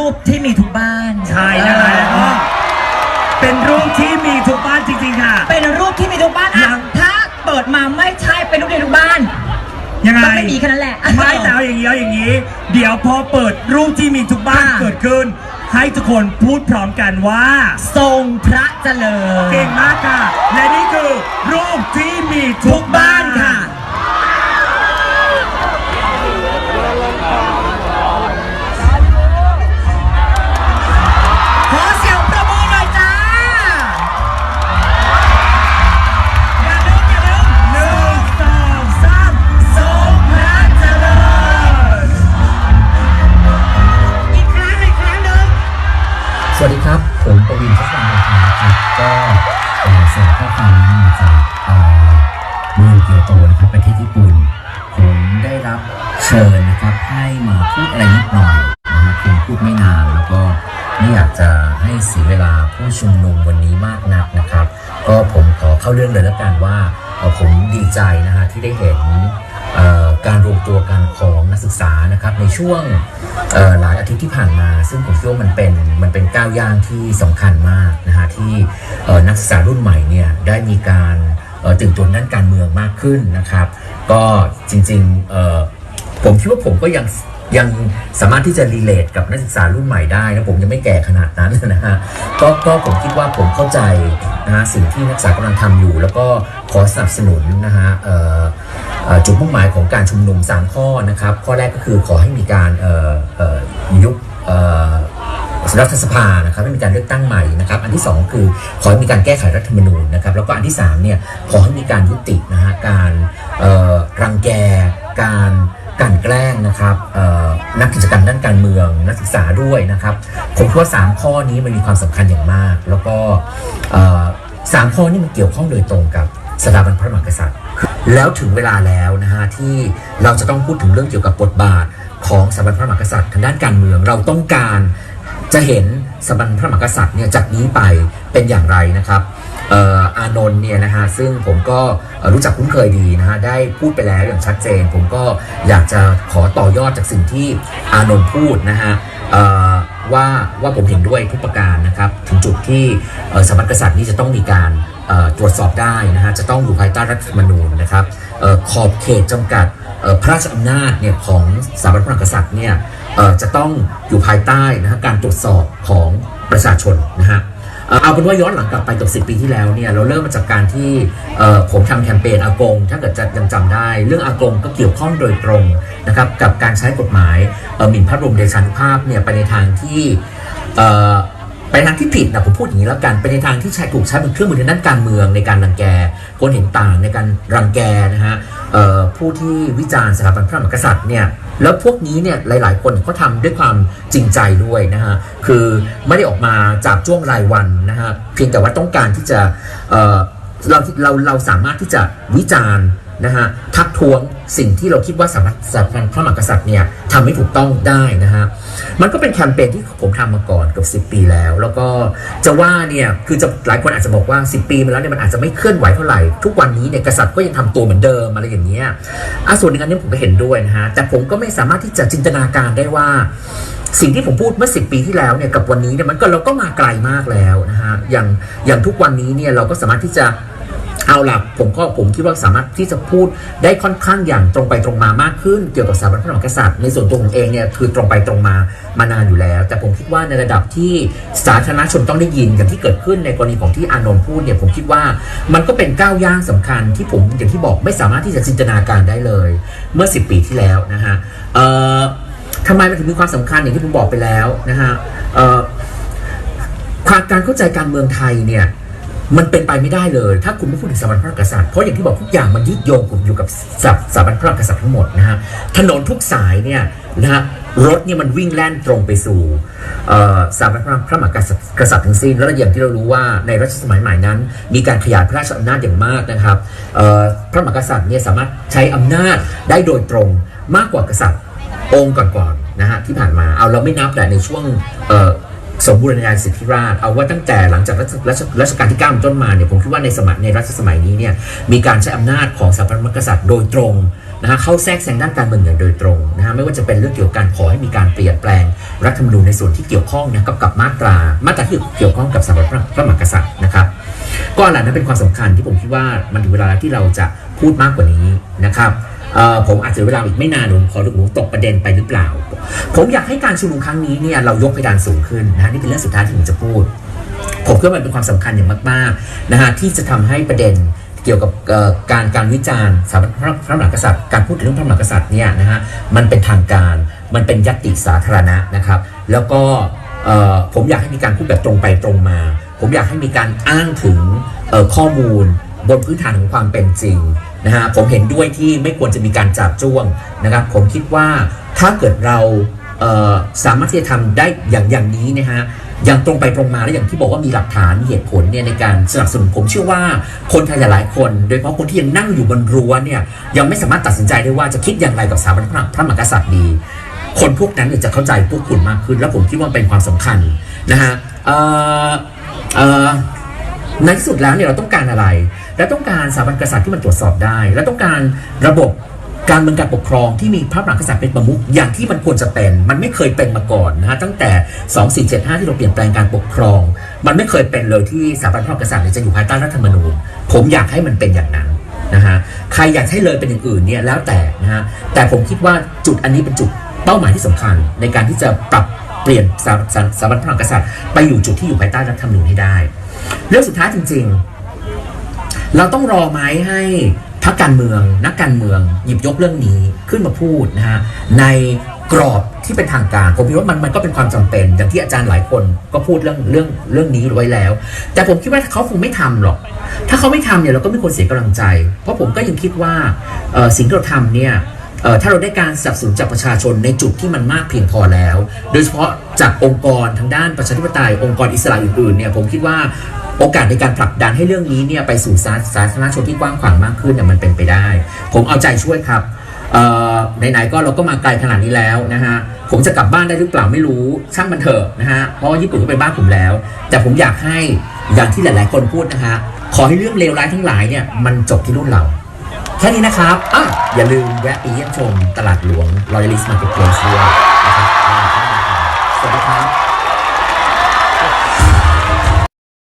รูปที่มีทุกบ้านใช่นะคะแล้วก็เป็นรูปที่มีทุกบ้านจริงๆค่ะ เป็นรูปที่มีทุกบ้านยัอะง ถ้าเปิดมาไม่ใช่เป็นรูปในทุกบ้าน ยังไงมันไม่มีแค่นั้นแหละไม่แต่เอาอย่างนี้เอาอย่างนี้ เดี๋ยวพอเปิดรูปที่มีทุกบ้านค่ะ เกิดขึ้น ให้ทุกคนพูดพร้อมกันว่า ทรงพระเจริญ เก่งมากค่ะ และนี่คือรูปที่มีทุกบ้านค่ะ ส่ามนี้มาจากเมืองเกียวโตนะครับประเทศญี่ปุ่น ผมได้รับเชิญนะครับให้มาพูดอะไรนิดหน่อยนะครับคงพูดไม่นานแล้วก็ไม่อยากจะให้เสียเวลาผู้ชุมนุมวันนี้มากนักนะครับ ก็ผมขอเข้าเรื่องเลยแล้วกันว่าผมดีใจนะฮะที่ได้เห็นการรวมตัวกันของ นักศึกษานะครับในช่วงหลายอาทิตย์ที่ผ่านมา ซึ่งผมคิดว่ามันเป็นมันเป็นก้าวย่างที่สำคัญมากนะฮะที่นักศึกษารุ่นใหม่เนี่ยได้มีการตื่นตัวด้านการเมืองมากขึ้นนะครับ ก็จริงๆผมคิดว่าผมก็ยังยังสามารถที่จะรีเลทกับนักศึกษารุ่นใหม่ได้นะผมยังไม่แก่ขนาดนั้นนะฮะก็ก็ผมคิดว่าผมเข้าใจนะฮะสิ่งที่นักศึกษากำลังทำอยู่ แล้วก็ขอสนับสนุนนะฮะ จุดมุ่งหมายของการชุมนุม 3 ข้อนะครับ ข้อแรกก็คือขอให้มีการยุบรัฐสภานะครับให้มีการเลือกตั้งใหม่นะครับ อันที่ 2 คือขอให้มีการแก้ไขรัฐธรรมนูญนะครับ แล้วก็อันที่3เนี่ยขอให้มีการยุตินะฮะการรังแกการกันแกล้งนะครับนักกิจกรรมด้านการเมืองนักศึกษาด้วยนะครับผมคิดว่า3ข้อนี้มันมีความสำคัญอย่างมาก แล้วก็สามข้อนี้มันเกี่ยวข้องโดยตรงกับ สถาบันพระมหากษัตริย์ แล้วถึงเวลาแล้วนะฮะที่เราจะต้องพูดถึงเรื่องเกี่ยวกับบทบาทของสถาบันพระมหากษัตริย์ทางด้านการเมืองเราต้องการจะเห็นสถาบันพระมหากษัตริย์เนี่ยจากนี้ไปเป็นอย่างไรนะครับอออานนท์เนี่ยนะฮะซึ่งผมก็รู้จักคุ้นเคยดีนะฮะได้พูดไปแล้วอย่างชัดเจน ผมก็อยากจะขอต่อยอดจากสิ่งที่อานนท์พูดนะฮะว่าว่าผมเห็นด้วยทุกประการนะครับ ถึงจุดที่สถาบันกษัตริย์นี่จะต้องมีการ ตรวจสอบได้นะฮะจะต้องอยู่ภายใต้รัฐธรรมนูญนะครับออขอบเขตจำกัดออพระราชอำนาจเนี่ยของสถาบันพระมหากษัตริย์เนี่ยออจะต้องอยู่ภายใต้นะฮะการตรวจสอบของประชาชนนะฮะเอาเป็นว่าย้อนหลังกลับไปตกสิปีที่แล้วเนี่ยเราเริ่มมาจากการที่ผมทำแคมเปญอากง ถ้าเกิดจะยังจำได้ เรื่องอากงก็เกี่ยวข้องโดยตรงนะครับกับการใช้กฎหมายหมิ่นพระบรมเดชานุภาพเนี่ยไปในทางที่ ไปทางที่ผิดนะผมพูดอย่างนี้แล้วกันไปในทางที่ใช้ถูกใช้เป็นเครื่องมือในด้านการเมืองในการรังแกคนเห็นต่างในการรังแกนะฮะผู้ที่วิจารณ์สถาบันพระมหากษัตริย์เนี่ยแล้วพวกนี้เนี่ยหลาย ๆ คนเขาทำด้วยความจริงใจด้วยนะฮะคือไม่ได้ออกมาจากช่วงรายวันนะฮะเพียงแต่ว่าต้องการที่จะเเราเราเราสามารถที่จะวิจารณ์ นะฮะทักท้วงสิ่งที่เราคิดว่าสถาบันสถาบันพระมหากษัตริย์เนี่ยทำไม่ถูกต้องได้นะฮะมันก็เป็นแคมเปญที่ผมทำมาก่อนเกับ10 ปีแล้ว แล้วก็จะว่าเนี่ยคือจะหลายคนอาจจะบอกว่า 10 ปีมาแล้วเนี่ยมันอาจจะไม่เคลื่อนไหวเท่าไหร่ ทุกวันนี้เนี่ยกษัตริย์ก็ยังทำตัวเหมือนเดิมอะไรอย่างเงี้ยอะส่วนหนึ่งอันนี้ผมก็เห็นด้วยนะฮะแต่ผมก็ไม่สามารถที่จะจินตนาการได้ว่าสิ่งที่ผมพูดเมื่อ 10 ปีที่แล้วเนี่ยกับวันนี้เนี่ยมันก็เราก็มาไกลมากแล้วนะฮะอย่างอย่างทุกวันนี้เนี่ยเราก็สามารถที่จะ เอาล่ะผมก็ผมคิดว่าสามารถที่จะพูดได้ค่อนข้างอย่างตรงไปตรงมามากขึ้น เกี่ยวกับสถาบันพระมหากษัตริย์ในส่วนตัวผมเองเนี่ยคือตรงไปตรงมามานานอยู่แล้ว แต่ผมคิดว่าในระดับที่สาธารณชนต้องได้ยินอย่างที่เกิดขึ้นในกรณีของที่อานนท์พูดเนี่ยผมคิดว่ามันก็เป็นก้าวย่างสำคัญที่ผมอย่างที่บอกไม่สามารถที่จะจินตนาการได้เลย เมื่อ 10 ปีที่แล้วนะฮะเอ่อทำไมมันถึงมีความสำคัญอย่างที่ผมบอกไปแล้วนะฮะเอ่อความการเข้าใจการเมืองไทยเนี่ย มันเป็นไปไม่ได้เลย ถ้าคุณไม่พูดถึงสถาบันพระมหากษัตริย์เพราะอย่างที่บอกทุกอย่างมันยึดโยงอยู่กับสถาสถาบันพระมหากษัตริย์ทั้งหมดนะฮะถนนทุกสายเนี่ยนะฮะรถเนี่ยมันวิ่งแล่นตรงไปสู่สถาบันพระมหากษัตริย์กษัตริย์ทั้งสิ้นแล้วอย่างที่เรารู้ว่าในรัชสมัยใหม่นั้น มีการขยายพระราชอำนาจอย่างมากนะครับพระมหากษัตริย์เนี่ยสามารถใช้อำนาจได้โดยตรงมากกว่ากษัตริย์องค์ก่อนๆนะฮะที่ผ่านมาเอาเราไม่นับแต่ในช่วง สมบูรณาญาสิทธิราชเอาว่าตั้งแต่หลังจากรัชรัชรัชกาลที่9เป็นต้นมาเนี่ยผมคิดว่าในสมัยในรัชสมัยนี้เนี่ยมีการใช้อำนาจของสถาบันมกษัตริย์โดยตรงนะฮะเข้าแทรกแซงด้านการเมืองอย่างโดยตรงนะฮะไม่ว่าจะเป็นเรื่องเกี่ยวกับการขอให้มีการเปลี่ยนแปลงรัฐธรรมนูญในส่วนที่เกี่ยวข้องนะกับกับมาตรา มาตราที่เกี่ยวข้องกับสถาบันพระมหากษัตริย์นะครับก็อันนั้นเป็นความสำคัญที่ผมคิดว่ามันถึงเวลาที่เราจะพูดมากกว่านี้นะครับ ผมอาจจะเวลาอีกไม่นานผมขอหนูตกประเด็นไปหรือเปล่า ผมอยากให้การชุมนุมครั้งนี้เนี่ยเรายกเพดานสูงขึ้นนะนี่เป็นเรื่องสุดท้ายที่ผมจะพูด ผมคิดว่ามันเป็นความสำคัญอย่างมากๆนะฮะที่จะทำให้ประเด็นเกี่ยวกับการการวิจารณ์สถาบันพระพระมหากษัตริย์ การพูดถึงเรื่องพระมหากษัตริย์เนี่ยนะฮะมันเป็นทางการมันเป็นยติสาธารณะนะครับ แล้วก็ผมอยากให้มีการพูดแบบตรงไปตรงมา ผมอยากให้มีการอ้างถึงข้อมูลบนพื้นฐานของความเป็นจริง นะฮะผมเห็นด้วยที่ไม่ควรจะมีการจับจ้วงนะครับ ผมคิดว่าถ้าเกิดเราเสามารถที่จะทำได้อย่างอย่างนี้นะฮะอย่างตรงไปตรงมาและอย่างที่บอกว่ามีหลักฐานมีเหตุผลเนี่ยในการสนับสนุนผมเชื่อว่าคนไทยหลายคน โดยเฉพาะคนที่ยังนั่งอยู่บนรั้วเนี่ยยังไม่สามารถตัดสินใจได้ว่าจะคิดอย่างไรกับสถาบันพระมหากษัตริย์ดีคนพวกนั้นจะเข้าใจพวกคุณมากขึ้น แล้วผมคิดว่าเป็นความสำคัญนะฮะเออเออในที่สุดแล้วเนี่ยเราต้องการอะไร เราต้องการสถาบันกษัตริย์ที่มันตรวจสอบได้ และต้องการระบบการเมืองการปกครองที่มีพระมหากษัตริย์เป็นประมุขอย่างที่มันควรจะเป็น มันไม่เคยเป็นมาก่อนนะฮะตั้งแต่ 2475 ที่เราเปลี่ยนแปลงการปกครอง มันไม่เคยเป็นเลยที่สถาบันพระมหากษัตริย์จะอยู่ภายใต้รัฐธรรมนูญ ผมอยากให้มันเป็นอย่างนั้นนะฮะใครอยากให้เลยเป็นอย่างอื่นเนี่ยแล้วแต่นะฮะแต่ผมคิดว่าจุดอันนี้เป็นจุดเป้าหมายที่สำคัญ ในการที่จะปรับเปลี่ยนสถาสถาสถาบันพระมหากษัตริย์ไปอยู่จุดที่อยู่ภายใต้รัฐธรรมนูญให้ได้ เรื่องสุดท้ายจริง ๆ เราต้องรอไหมให้พรรคการเมือง นักการเมือง หยิบยกเรื่องนี้ขึ้นมาพูดนะฮะในกรอบที่เป็นทางการผมคิดว่ามันมันก็เป็นความจำเป็นอย่างที่อาจารย์หลายคนก็พูดเรื่องเรื่องเรื่องนี้ไว้แล้ว แต่ผมคิดว่าเขาคงไม่ทำหรอก ถ้าเขาไม่ทำเนี่ยเราก็ไม่ควรเสียกำลังใจ เพราะผมก็ยังคิดว่าสิ่งที่เราทำเนี่ยถ้าเราได้การสนับสนุนจากประชาชนในจุดที่มันมากเพียงพอแล้ว โดยเฉพาะจากองค์กรทางด้านประชาธิปไตยองค์กรอิสระอื่นๆเนี่ยผมคิดว่า โอกาสในการผลักดันให้เรื่องนี้เนี่ยไปสู่สาธารณชนที่กว้างขวางมากขึ้นเนี่ยมันเป็นไปได้ ผมเอาใจช่วยครับเอ่อไหนๆก็เราก็มาไกลขนาดนี้แล้วนะฮะผมจะกลับบ้านได้หรือเปล่าไม่รู้ช่างมันเถอะนะฮะเพราะว่าญี่ปุ่นก็เป็นบ้านผมแล้ว แต่ผมอยากให้อย่างที่หลาย ๆ คนพูดนะฮะขอให้เรื่องเลวร้ายทั้งหลายเนี่ยมันจบที่รุ่นเราแค่นี้นะครับอะอย่าลืมแวะไปเยี่ยมชมตลาดหลวง Royalist Marketplace ด้วยนะครับสวัสดีครับ